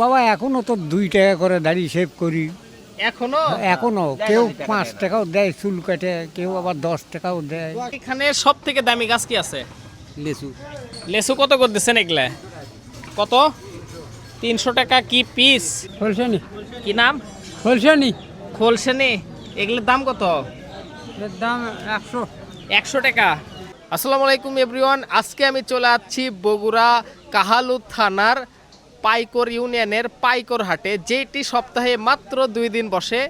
বাবা এখনও তো দুই টাকা করে দাড়ি সেভ করি। এখনও? এখনও। কেউ পাঁচ টাকাও দেয় চুল কাটে কেউ আবার দশ টাকাও দেয়। এখানে সব থেকে দামি গাছ কি আছে? লিচু। লেসু কত করে দিচ্ছেন এগুলা? কত? তিনশো টাকা কি পিস হলছে কি নাম? হলছে নি খোলসেনি। এগুলোর দাম কত? এর দাম একশো। একশো টাকা। আসসালামু আলাইকুম এভরিওয়ান আজকে আমি চলে আসছি বগুড়া কাহালু থানার পাইকর ইউনিয়নের পাইকর হাটে যেটি সপ্তাহে মাত্র দুই দিন বসে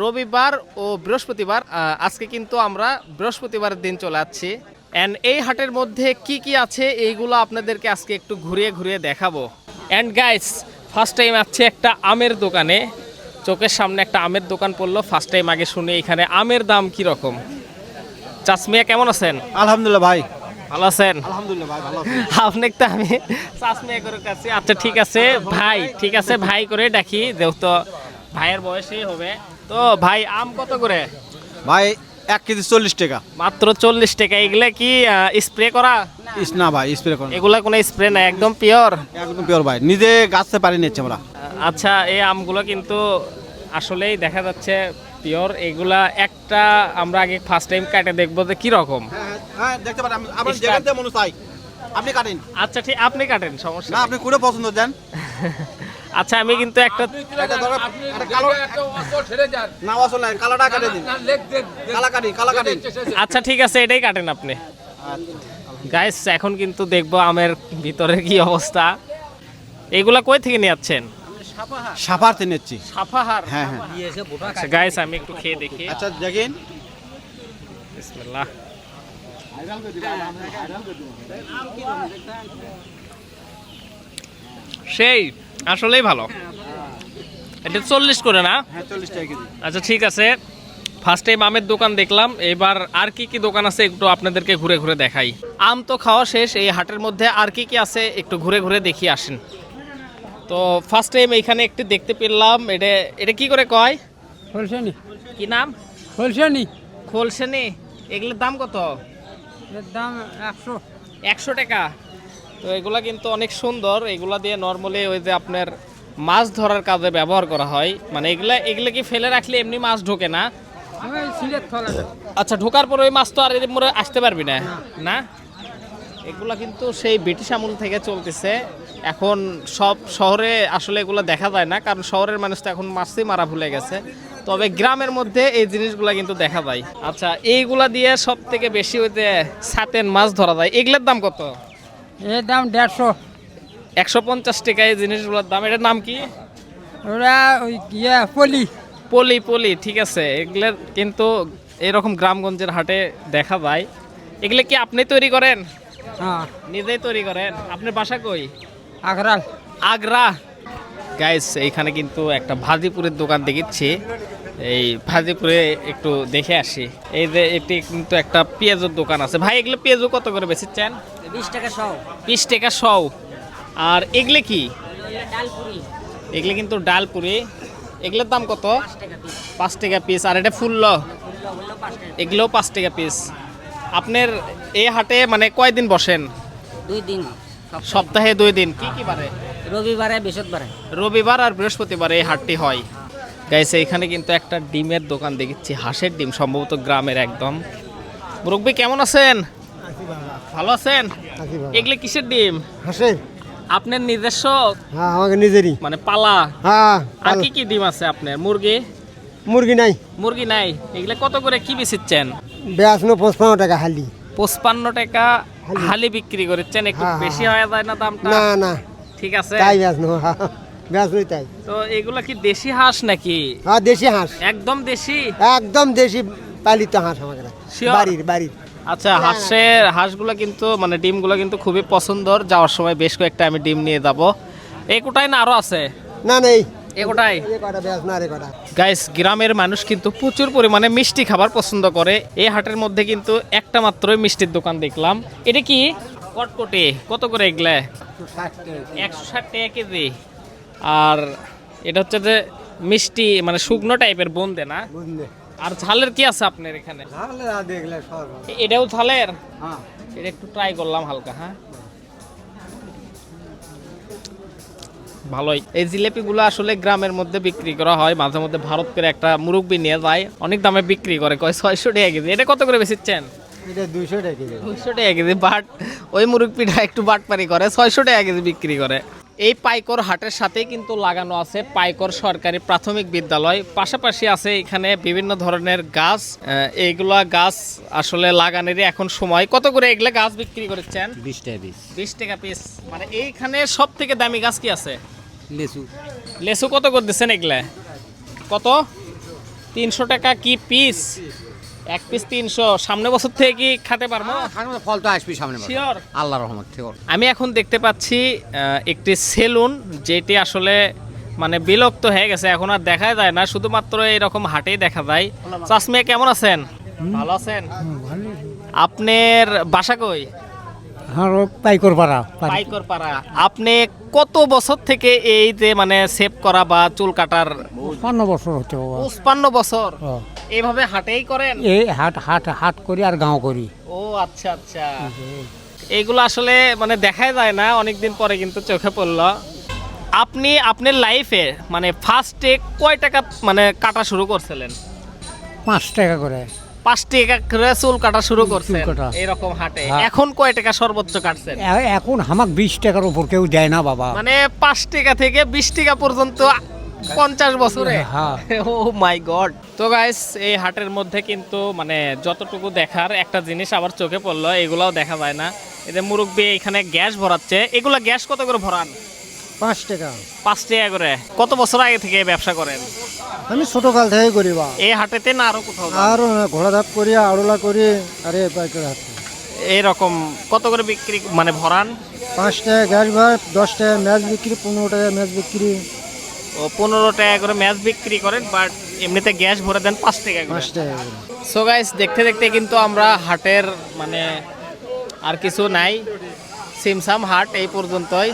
রবিবার ও বৃহস্পতিবার আজকে কিন্তু আমরা বৃহস্পতিবারের দিন চলে আসছি। অ্যান্ড এই হাটের মধ্যে কি কি আছে এইগুলো আপনাদেরকে আজকে একটু ঘুরিয়ে ঘুরিয়ে দেখাবো। অ্যান্ড গাইস ফার্স্ট টাইম আছে একটা আমের দোকানে। চোখের সামনে একটা আমের দোকান পড়ল ফার্স্ট টাইম আগে শুনে এখানে আমের দাম কি রকম? চাষমিয়া কেমন আছেন? আলহামদুলিল্লাহ, ভাই। ভালো আছেন? আলহামদুলিল্লাহ ভাই ভালো আপনাকে তো আমি চাষমিয়া করে কাছে। আচ্ছা ঠিক আছে ভাই ঠিক আছে ভাই করে ডাকি যেহেতু ভাইয়ের বয়সই হবে। তো ভাই আম কত করে? ভাই এক কেজি চল্লিশ টাকা। মাত্র চল্লিশ টাকা। এগুলা কি স্প্রে করা? না ভাই স্প্রে করুন এগুলা কোনো স্প্রে না একদম পিওর একদম পিওর ভাই। নিজে গাছতে পারি নিচ্ছে আমরা। আচ্ছা এই আমগুলো কিন্তু আসলেই দেখা যাচ্ছে পিওর এগুলা একটা আমরা আগে ফার্স্ট টাইম কাটে দেখব যে কি রকম হ্যাঁ দেখতে পারেন. যেখান মনে চাই আপনি কাটেন। আচ্ছা ঠিক আপনি কাটেন সমস্যা না আপনি করে পছন্দ দেন। আচ্ছা আমি কিন্তু একটা একটা দরকার- একটা কালো না আসলে নাই, কালাটা কাটে দিন। কালা কাটি কালা কাটি। আচ্ছা ঠিক আছে এটাই কাটেন আপনি। গাইস এখন কিন্তু দেখব আমের ভিতরে কি অবস্থা। এগুলা কই থেকে নিয়ে যাচ্ছেন? নিচ্ছি। সাফাহার? হ্যাঁ হ্যাঁ। আচ্ছা গাইস আমি একটু খেয়ে দেখি। আচ্ছা দেখেন বিসমিল্লাহ। সেই আসলেই ভালো। এটা চল্লিশ করে না? হ্যাঁ চল্লিশ টাকা কেজি। আচ্ছা ঠিক আছে। ফার্স্ট টাইম আমের দোকান দেখলাম। এবার আর কি কি দোকান আছে একটু আপনাদেরকে ঘুরে ঘুরে দেখাই। আম তো খাওয়া শেষ এই হাটের মধ্যে আর কি কি আছে একটু ঘুরে ঘুরে দেখি আসেন। তো ফার্স্ট টাইম এইখানে একটু দেখতে পেলাম। এটা এটা কি করে কয়? হলছে নি কি নাম? হলছে নি খোলসেনি। এগুলোর দাম কত? এর দাম একশো। একশো টাকা। তো এগুলা কিন্তু অনেক সুন্দর। এগুলা দিয়ে নর্মালি ওই যে আপনার মাছ ধরার কাজে ব্যবহার করা হয়। মানে এগুলা এগুলা কি ফেলে রাখলে এমনি মাছ ঢোকে না? আচ্ছা ঢোকার পরে ওই মাছ তো আর মরে আসতে পারবি না? না? এগুলা কিন্তু সেই ব্রিটিশ আমল থেকে চলতেছে। এখন সব শহরে আসলে এগুলো দেখা যায় না কারণ শহরের মানুষ তো এখন মাছই মারা ভুলে গেছে। তবে গ্রামের মধ্যে এই জিনিসগুলা কিন্তু দেখা যায়। আচ্ছা এইগুলা দিয়ে সব থেকে বেশি হইতে সাতেন মাছ ধরা যায় এগুলোর দাম কত? এর দাম দেড়শো। একশো পঞ্চাশ টাকা এই জিনিসগুলোর দাম এটার নাম কি? ওরা ওই ইয়ে পলি। পলি পলি ঠিক আছে। এগুলোর কিন্তু এরকম গ্রামগঞ্জের হাটে দেখা যায়। এগুলো কি আপনি তৈরি করেন? হ্যাঁ। নিজেই তৈরি করেন? আপনার বাসা কই? আখরাল আগ্রা। গাইস এইখানে কিন্তু একটা ভাজিপুরের দোকান দেখেছি। এই ভাজিপুরে একটু দেখে আসি। এই যে এটি কিন্তু একটা পেঁয়াজের দোকান আছে। ভাই এগুলো পেঁয়াজও কত করে বেচেছেন? বিশ টাকা সব বিশ টাকা সও আর এগুলো কি? এগুলো কিন্তু ডাল পুরি এগুলোর দাম কত? পাঁচ টাকা পিস আর এটা ফুলল? এগুলোও পাঁচ টাকা পিস আপনার এই হাটে মানে কয়দিন বসেন? দুই দিন। সপ্তাহে দুই দিন কি কি বারে? রবিবারে বৃহস্পতিবারে। রবিবার আর বৃহস্পতিবার এই হাটটি হয়। গাইছে এখানে কিন্তু একটা ডিমের দোকান দেখেছি হাঁসের ডিম সম্ভবত গ্রামের একদম। মুরব্বী কেমন আছেন? ভালো। আছেন? এগুলো কিসের ডিম? হাঁসের? আপনার নিজস্ব? হ্যাঁ আমাকে নিজেরই। মানে পালা? হ্যাঁ আর কি কি ডিম আছে আপনার? মুরগি? মুরগি নাই। মুরগি নাই। এগুলো কত করে কি বেচিচ্ছেন? বেয়াশনো পঁচপান্ন টাকা হালি। পঁচপান্ন টাকা হালি বিক্রি করেছেন একটু হ্যাঁ, বেশি হয়ে। যায় না দামটা? না না। ঠিক আছে। তাই বেয়াশনো বেয়াশনোই তাই। তো এগুলা কি দেশি হাঁস নাকি? হ্যাঁ দেশি হাঁস। একদম দেশি? একদম দেশি পালিত হাঁস Sure? বাড়ির বাড়ির। আচ্ছা হাঁসের হাঁসগুলো কিন্তু মানে ডিমগুলো কিন্তু খুবই পছন্দর। যাওয়ার সময় বেশ কয়েকটা আমি ডিম নিয়ে যাব। এই কোটাই না আরও আছে? না নেই গাইস গ্রামের মানুষ কিন্তু প্রচুর পরিমাণে মিষ্টি খাবার পছন্দ করে। এই হাটের মধ্যে কিন্তু একটা মাত্রই মিষ্টির দোকান দেখলাম। এটা কি? কটকটি। কত করে এগুলা? একশো ষাট টাকা কেজি। আর এটা হচ্ছে যে মিষ্টি মানে শুকনো টাইপের বোনদে না? আর ঝালের কি আছে আপনার এখানে? এটাও ঝালের? হ্যাঁ। এটা একটু ট্রাই করলাম হালকা হ্যাঁ। ভালোই। এই জিলেপিগুলো আসলে গ্রামের মধ্যে বিক্রি করা হয় মাঝে মধ্যে ভারত করে একটা মুরব্বি নিয়ে যায় অনেক দামে বিক্রি করে কয় ছয়শো টাকা কেজি। এটা কত করে এটা দুইশো টাকা কেজি। দুশো টাকা কেজি বাট ওই একটু বাটপারি করে ছয়শো টাকা কেজি বিক্রি করে। এই পাইকর হাটের সাথেই কিন্তু লাগানো আছে পাইকর সরকারি প্রাথমিক বিদ্যালয়। পাশাপাশি আছে এখানে বিভিন্ন ধরনের গাছ এইগুলা গাছ আসলে লাগানোরই এখন সময়। কত করে এগুলা গাছ বিক্রি করেছেন? বিশ টাকা পিস। বিশ টাকা পিস। মানে এইখানে সব থেকে দামি গাছ কি আছে? লেচু লেসু কত করে দিচ্ছেন এগুলা? কত? তিনশো টাকা কি পিস এক পিস তিনশো। সামনে বছর থেকে কি খেতে পারব? ফল তো আসবি সামনে শিওর আল্লাহ রহমত আমি এখন দেখতে পাচ্ছি একটি সেলুন যেটি আসলে মানে বিলুপ্ত হয়ে গেছে এখন আর দেখা যায় না শুধুমাত্র এরকম হাটেই দেখা যায়। চাষমিয়া কেমন আছেন? ভালো আছেন? আপনার বাসা কই? আর পাইকর পাড়া আপনি কত বছর থেকে এই যে মানে সেভ করা বা চুল কাটার পনেরো বছর হতে পঁচপান্ন বছর? এইভাবে হাটেই করেন? এই হাট হাট হাট করি আর গাঁও করি। ও আচ্ছা আচ্ছা। এইগুলো আসলে মানে দেখাই যায় না অনেকদিন পরে কিন্তু চোখে পড়ল। আপনি আপনার লাইফে মানে ফার্স্টে কয় টাকা মানে কাটা শুরু করছিলেন? পাঁচ টাকা করে। পাঁচ টাকা করে চুল কাটা শুরু করছেন। কাটা। এরকম হাটে। হ্যাঁ। এখন কয় টাকা সর্বোচ্চ কাটছেন? এ- এখন আমাক বিশ টাকার উপর কেউ দেয় না বাবা। মানে পাঁচ টাকা থেকে বিশ টাকা পর্যন্ত পঞ্চাশ বছরে? হ্যাঁ ও মাই গড তো গাইস এই হাটের মধ্যে কিন্তু মানে যতটুকু দেখার একটা জিনিস আবার চোখে পড়ল এগুলাও দেখা যায় না। এদের মুরব্বী এখানে গ্যাস ভরাচ্ছে। এগুলা গ্যাস কত করে ভরান? পাঁচ টাকা। পাঁচ টাকা করে। কত বছর আগে থেকে এই ব্যবসা করেন? আমি ছোটকাল থেকে করি বা। এই হাটেতে না আরও কোথাও? আর ঘোড়া ধাপ করি আড়লা করি আরে পাইকারি হাতে এইরকম কত করে বিক্রি মানে ভরান? পাঁচ টাকা গ্যাস ভাত দশ টাকা ম্যাচ বিক্রি পনেরো টাকা ম্যাচ বিক্রি। ও পনেরো টাকা করে ম্যাচ বিক্রি করেন বাট এমনিতে গ্যাস ভরে দেন পাঁচ টাকা পাঁচ টাকা করে। সো গাইস দেখতে দেখতে কিন্তু আমরা হাটের মানে আর কিছু নাই। সিমসাম হাট এই পর্যন্তই।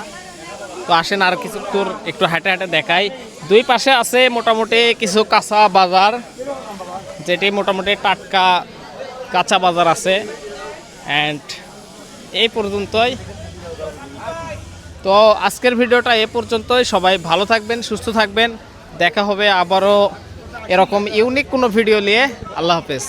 তো আসেন আর কিছু তোর একটু হাটে হাটে দেখাই। দুই পাশে আছে মোটামুটি কিছু কাঁচা বাজার, যেটি মোটামুটি টাটকা কাঁচা বাজার আছে। অ্যান্ড এই পর্যন্তই। তো আজকের ভিডিওটা এ পর্যন্তই। সবাই ভালো থাকবেন, সুস্থ থাকবেন। দেখা হবে আবারও এরকম ইউনিক কোনো ভিডিও নিয়ে। আল্লাহ হাফেজ।